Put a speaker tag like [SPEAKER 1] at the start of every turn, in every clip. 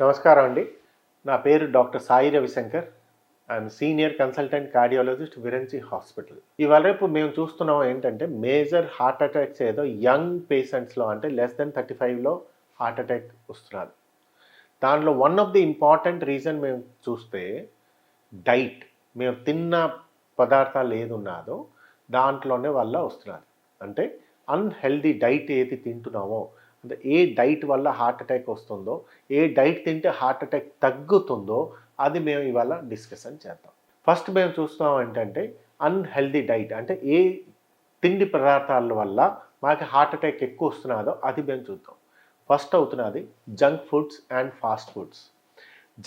[SPEAKER 1] నమస్కారం అండి. నా పేరు doctor Sai Ravishankar. I'm senior consultant cardiologist Virinchi hospital. ఇవాళ రేపు మేము చూస్తున్నాం ఏంటంటే మేజర్ హార్ట్ అటాక్స్ ఏదో యంగ్ పేషెంట్స్లో అంటే లెస్ దెన్ థర్టీ ఫైవ్లో హార్ట్ అటాక్ వస్తున్నారు. దాంట్లో one of the important reason మేము చూస్తే డైట్. మేము తిన్న పదార్థాలు ఏది దాంట్లోనే వల్ల వస్తున్నారు. అంటే అన్హెల్దీ డైట్ ఏది తింటున్నామో అంటే ఏ డైట్ వల్ల హార్ట్ అటాక్ వస్తుందో ఏ డైట్ తింటే హార్ట్ అటాక్ తగ్గుతుందో అది మేము ఇవాళ డిస్కషన్ చేద్దాం. ఫస్ట్ మేము చూస్తాం ఏంటంటే అన్హెల్దీ డైట్ అంటే ఏ తిండి పదార్థాల వల్ల మాకు హార్ట్ అటాక్ ఎక్కువ వస్తున్నదో అది మేము చూద్దాం. ఫస్ట్ అవుతున్నది junk foods and fast foods.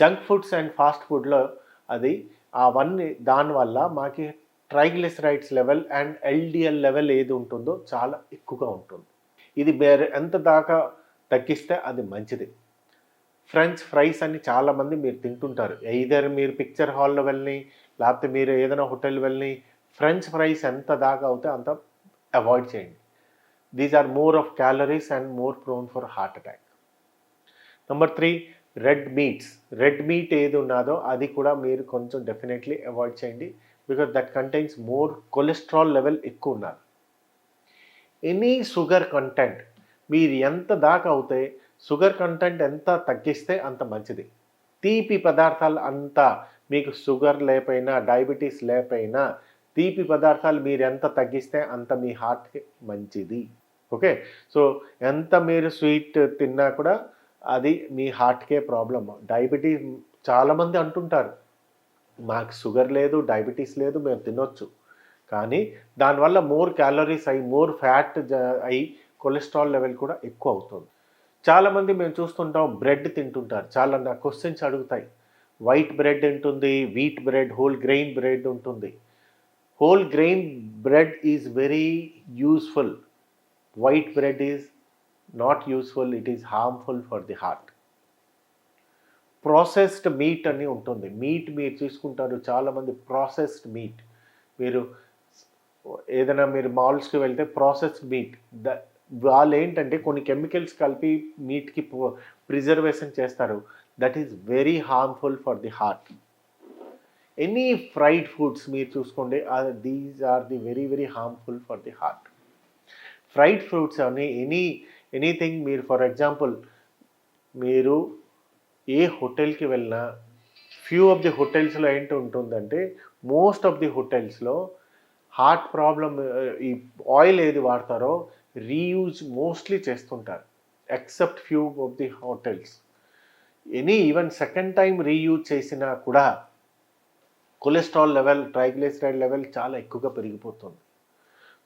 [SPEAKER 1] Junk foods and fast ఫుడ్లో అది అవన్నీ దానివల్ల మాకి triglycerides level and LDL level ఏది ఉంటుందో చాలా ఎక్కువగా ఉంటుంది. ఇది వేరే ఎంత దాకా తగ్గిస్తే అది మంచిది. ఫ్రెంచ్ ఫ్రైస్ అని చాలామంది మీరు తింటుంటారు. ఎయిదర్ మీరు పిక్చర్ హాల్లో వెళ్ళి లేకపోతే మీరు ఏదైనా హోటల్ వెళ్ళి ఫ్రెంచ్ ఫ్రైస్ ఎంత దాకా అవుతే అంత అవాయిడ్ చేయండి. These are more of calories and more prone for heart attack number three red meats red meat ఏది ఉన్నదో అది కూడా మీరు కొంచెం డెఫినెట్లీ అవాయిడ్ చేయండి because that contains more cholesterol level ఎక్కువ ఉన్నారు ఎనీ షుగర్ కంటెంట్ మీరు ఎంత దాకా అవుతే షుగర్ కంటెంట్ ఎంత తగ్గిస్తే అంత మంచిది. తీపి పదార్థాలు అంతా మీకు షుగర్ లేకపోయినా డయాబెటీస్ లేకపోయినా తీపి పదార్థాలు మీరు ఎంత తగ్గిస్తే అంత మీ హార్ట్కి మంచిది. ఓకే? సో ఎంత మీరు స్వీట్ తిన్నా కూడా అది మీ హార్ట్కే ప్రాబ్లమ్. డయాబెటీస్ చాలామంది అంటుంటారు మాకు షుగర్ లేదు డయాబెటీస్ లేదు మేము తినొచ్చు. కానీ దానివల్ల మోర్ క్యాలరీస్ అయ్యి మోర్ ఫ్యాట్ అయ్యి కొలెస్ట్రాల్ లెవెల్ కూడా ఎక్కువ అవుతుంది. చాలామంది మేము చూస్తుంటాం బ్రెడ్ తింటుంటారు. చాలా నా క్వశ్చన్స్ అడుగుతాయి. వైట్ బ్రెడ్ ఉంటుంది wheat bread whole grain bread ఉంటుంది. Whole grain bread is very useful. White bread is not useful it is harmful for the heart. Processed meat అని ఉంటుంది. మీట్ మీరు తీసుకుంటారు చాలామంది ప్రాసెస్డ్ మీట్. మీరు ఏదైనా మీరు మాల్స్కి వెళ్తే ప్రాసెస్ మీట్. ద వాళ్ళు ఏంటంటే కొన్ని కెమికల్స్ కలిపి మీట్కి ప్రిజర్వేషన్ చేస్తారు. That is very harmful for the heart. Any fried foods మీరు చూసుకోండి these are the very very harmful for the heart. Fried fruits అని ఎనీ ఎనీథింగ్ మీరు ఫర్ ఎగ్జాంపుల్ మీరు ఏ హోటల్కి వెళ్ళినా ఫ్యూ ఆఫ్ ది హోటల్స్లో ఏంటి ఉంటుందంటే మోస్ట్ ఆఫ్ ది హోటల్స్లో హార్ట్ ప్రాబ్లం ఈ ఆయిల్ ఏది వాడతారో రీయూజ్ మోస్ట్లీ చేస్తుంటారు except few of the hotels. Any even second time reuse చేసినా కూడా కొలెస్ట్రాల్ లెవెల్ ట్రైగ్లిసరైడ్ లెవెల్ చాలా ఎక్కువగా పెరిగిపోతుంది.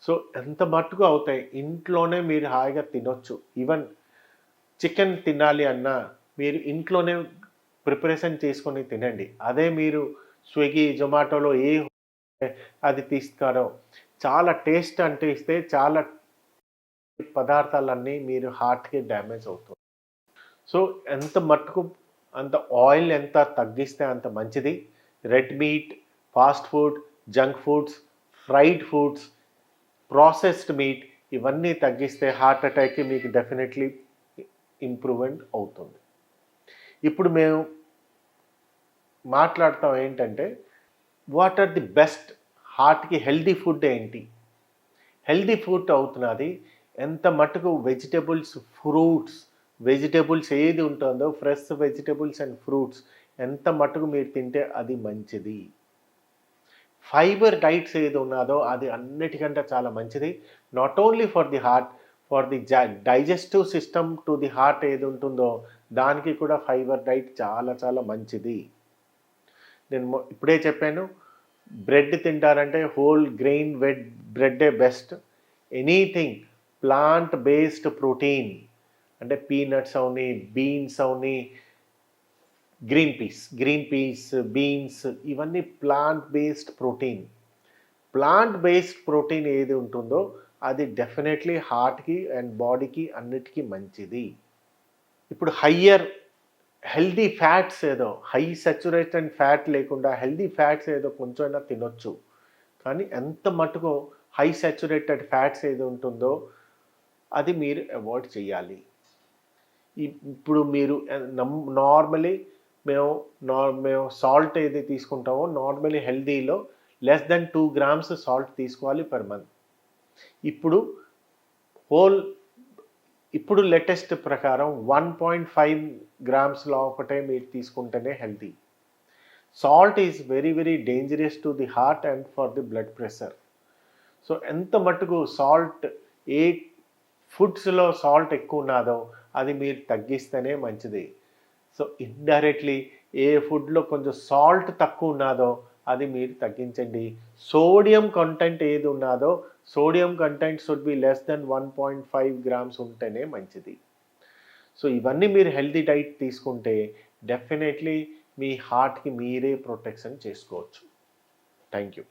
[SPEAKER 1] సో ఎంత మట్టుకు అవుతాయి? ఇంట్లోనే మీరు హాయిగా తినొచ్చు. ఈవెన్ చికెన్ తినాలి అన్నా మీరు ఇంట్లోనే ప్రిపరేషన్ చేసుకొని తినండి. అదే మీరు స్విగ్గీ జొమాటోలో ఏ అది తీస్తారో చాలా టేస్ట్ అంటే ఇస్తే చాలా పదార్థాలన్నీ మీరు హార్ట్కి డ్యామేజ్ అవుతుంది. సో ఎంత మట్టుకు అంత ఆయిల్ ఎంత తగ్గిస్తే అంత మంచిది. Red meat fast food junk foods fried foods processed meat ఇవన్నీ తగ్గిస్తే హార్ట్ అటాక్కి మీకు డెఫినెట్లీ ఇంప్రూవ్మెంట్ అవుతుంది. ఇప్పుడు మేము మాట్లాడతాం ఏంటంటే వాట్ ఆర్ ది బెస్ట్ హార్ట్కి హెల్దీ ఫుడ్ ఏంటి? హెల్దీ ఫుడ్ అవుతున్నది ఎంత మటుకు వెజిటేబుల్స్ ఫ్రూట్స్ వెజిటేబుల్స్ ఏది ఉంటుందో ఫ్రెష్ వెజిటేబుల్స్ అండ్ ఫ్రూట్స్ ఎంత మటుకు మీరు తింటే అది మంచిది. ఫైబర్ డైట్స్ ఏది ఉన్నదో అది అన్నిటికంటే చాలా మంచిది. Not only for the heart for the digestive system to the heart ఏది ఉంటుందో దానికి కూడా ఫైబర్ డైట్ చాలా చాలా మంచిది. నేను ఇప్పుడే చెప్పాను bread తింటారంటే whole grain wheat బ్రెడ్డే best. Anything plant based protein అంటే పీనట్స్ అవని బీన్స్ అవని green peas green peas beans ఇవన్నీ plant based protein. Plant based protein ఏది ఉంటుందో అది డెఫినెట్లీ హార్ట్కి అండ్ బాడీకి అన్నిటికీ మంచిది. ఇప్పుడు హయ్యర్ హెల్దీ ఫ్యాట్స్ ఏదో హై సచురేటెడ్ ఫ్యాట్ లేకుండా హెల్దీ ఫ్యాట్స్ ఏదో కొంచెమైనా తినొచ్చు. కానీ ఎంత మటుకు హై సచురేటెడ్ ఫ్యాట్స్ ఏది ఉంటుందో అది మీరు అవాయిడ్ చేయాలి. ఇ- ఇప్పుడు మీరు నార్మలీ మేము నార్ మేము సాల్ట్ ఏది తీసుకుంటామో normally హెల్దీలో less than two grams salt తీసుకోవాలి పర్ మంత్ ఇప్పుడు హోల్ ఇప్పుడు లేటెస్ట్ ప్రకారం వన్ పాయింట్ ఫైవ్ గ్రామ్స్లో ఒకటే మీరు తీసుకుంటేనే healthy salt is very very dangerous to the heart and for the blood pressure so ఎంత మటుకు సాల్ట్ ఏ ఫుడ్స్లో సాల్ట్ ఎక్కువ ఉన్నదో అది మీరు తగ్గిస్తేనే మంచిది. సో ఇండైరెక్ట్లీ ఏ ఫుడ్లో కొంచెం సాల్ట్ తక్కువ ఉన్నదో అది మీరు తగ్గించండి. సోడియం కంటెంట్ ఏది ఉన్నదో sodium content should be less than one point five grams ఉంటేనే మంచిది. సో ఇవన్నీ మీరు హెల్తీ డైట్ తీసుకుంటే డెఫినెట్లీ మీ హార్ట్కి మీరే ప్రొటెక్షన్ చేసుకోవచ్చు. Thank you